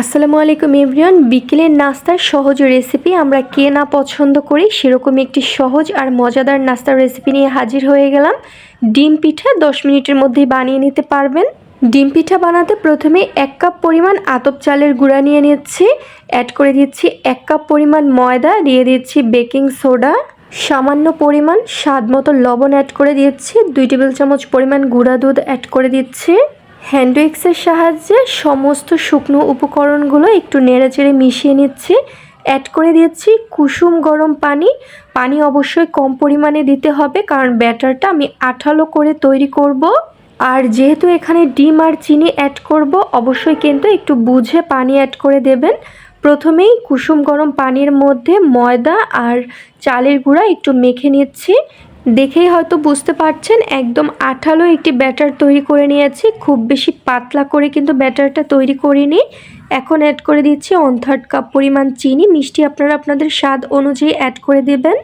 আসসালামু আলাইকুম এভরিওয়ান। বিকেলের নাস্তার সহজ রেসিপি আমরা কে না পছন্দ করি সেরকম একটি সহজ আর মজাদার নাস্তার রেসিপি নিয়ে হাজির হয়ে গেলাম। ডিম পিঠা দশ মিনিটের মধ্যেই বানিয়ে নিতে পারবেন। ডিম পিঠা বানাতে প্রথমে এক কাপ পরিমাণ আতপ চালের গুঁড়া নিয়ে নিচ্ছি। অ্যাড করে দিচ্ছি এক কাপ পরিমাণ ময়দা, দিয়ে দিচ্ছি বেকিং সোডা সামান্য পরিমাণ স্বাদ মতো লবণ অ্যাড করে দিচ্ছি দুই টেবিল চামচ পরিমাণ গুঁড়া দুধ অ্যাড করে দিচ্ছি। হ্যান্ড সাহায্যে সমস্ত শুকনো উপকরণগুলো একটু নেড়েচেড়ে মিশিয়ে নিচ্ছি। অ্যাড করে দিচ্ছি কুসুম গরম পানি। পানি অবশ্যই কম পরিমাণে দিতে হবে কারণ ব্যাটারটা আমি আঠালো করে তৈরি করব। আর যেহেতু এখানে ডিম আর চিনি অ্যাড করব, অবশ্যই কিন্তু একটু বুঝে পানি অ্যাড করে দেবেন। প্রথমেই কুসুম গরম পানির মধ্যে ময়দা আর চালের গুঁড়া একটু মেখে নিচ্ছি। দেখেই হয়তো বুঝতে পারছেন, একদম আঠালো একটি ব্যাটার তৈরি করে নিয়েছি। খুব বেশি পাতলা করে কিন্তু ব্যাটারটা তৈরি করিনি। এখন অ্যাড করে দিচ্ছি ওয়ান থার্ড কাপ পরিমাণ চিনি। মিষ্টি আপনারা আপনাদের স্বাদ অনুযায়ী অ্যাড করে দেবেন।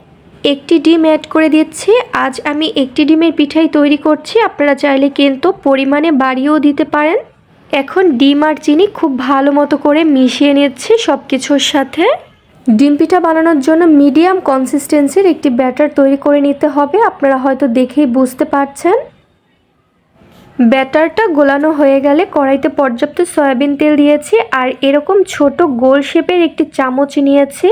একটি ডিম অ্যাড করে দিচ্ছি। আজ আমি একটি ডিমের পিঠাই তৈরি করছি। আপনারা চাইলে কিন্তু পরিমাণে বাড়িয়েও দিতে পারেন। এখন ডিম আর চিনি খুব ভালো মতো করে মিশিয়ে নিচ্ছি সব কিছুর সাথে। ডিম পিঠা বানানোর জন্য মিডিয়াম কনসিস্টেন্সির একটি ব্যাটার তৈরি করে নিতে হবে। আপনারা হয়তো দেখেই বুঝতে পারছেন। ব্যাটারটা গোলানো হয়ে গেলে কড়াইতে পর্যাপ্ত সয়াবিন তেল দিয়েছি আর এরকম ছোট গোল শেপের একটি চামচ নিয়েছি,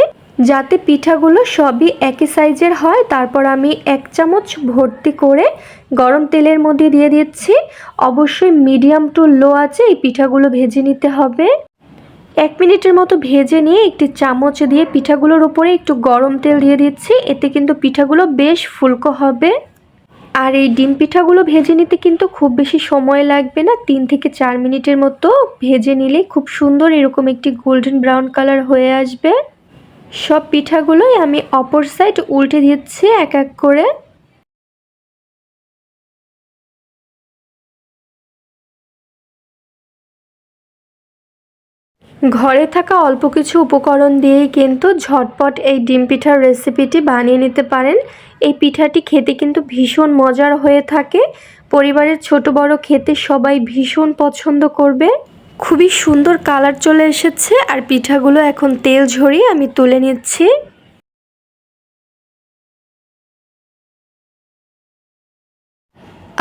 যাতে পিঠাগুলো সবই একই সাইজের হয়। তারপর আমি এক চামচ ভর্তি করে গরম তেলের মধ্যে দিয়ে দিচ্ছি। অবশ্যই মিডিয়াম টু লো আছে, এই পিঠাগুলো ভেজে নিতে হবে। এক মিনিটের মতো ভেজে নিয়ে একটি চামচ দিয়ে পিঠাগুলোর উপরে একটু গরম তেল দিয়ে দিচ্ছি। এতে কিন্তু পিঠাগুলো বেশ ফুলকো হবে। আর এই ডিম পিঠাগুলো ভেজে নিতে কিন্তু খুব বেশি সময় লাগবে না। তিন থেকে চার মিনিটের মতো ভেজে নিলে খুব সুন্দর এরকম একটি গোল্ডেন ব্রাউন কালার হয়ে আসবে। সব পিঠাগুলোই আমি অপর সাইড উল্টে দিচ্ছি এক এক করে। ঘরে থাকা অল্প কিছু উপকরণ দিয়েই কিন্তু ঝটপট এই ডিম পিঠার রেসিপিটি বানিয়ে নিতে পারেন। এই পিঠাটি খেতে কিন্তু ভীষণ মজার হয়ে থাকে। পরিবারের ছোট বড় খেতে সবাই ভীষণ পছন্দ করবে। খুবই সুন্দর কালার চলে এসেছে আর পিঠাগুলো এখন তেল ঝরিয়ে আমি তুলে নিচ্ছি।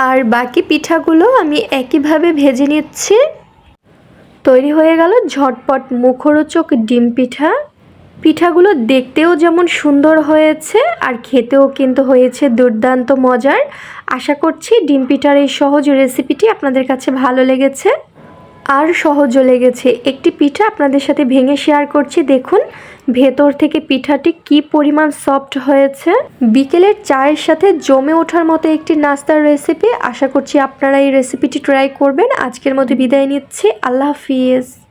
আর বাকি পিঠাগুলো আমি একইভাবে ভেজে নিচ্ছি। তৈরি হয়ে গেল ঝটপট মুখরোচক ডিম পিঠা। পিঠাগুলো দেখতেও যেমন সুন্দর হয়েছে আর খেতেও কিন্তু হয়েছে দুর্দান্ত মজার। আশা করছি ডিম পিঠার এই সহজ রেসিপিটি আপনাদের কাছে ভালো লেগেছে। আর সহজও লেগেছে। একটি পিঠা আপনাদের সাথে ভেঙে শেয়ার করছি। দেখুন, ভেতর থেকে পিঠাটি কি পরিমাণ সফট হয়েছে। বিকেলের চায়ের সাথে জমে ওঠার মতো একটি নাস্তার রেসিপি আশা করছি আপনারা এই রেসিপিটি ট্রাই করবেন। আজকের মধ্যে বিদায় নিচ্ছি। আল্লাহ হাফিজ।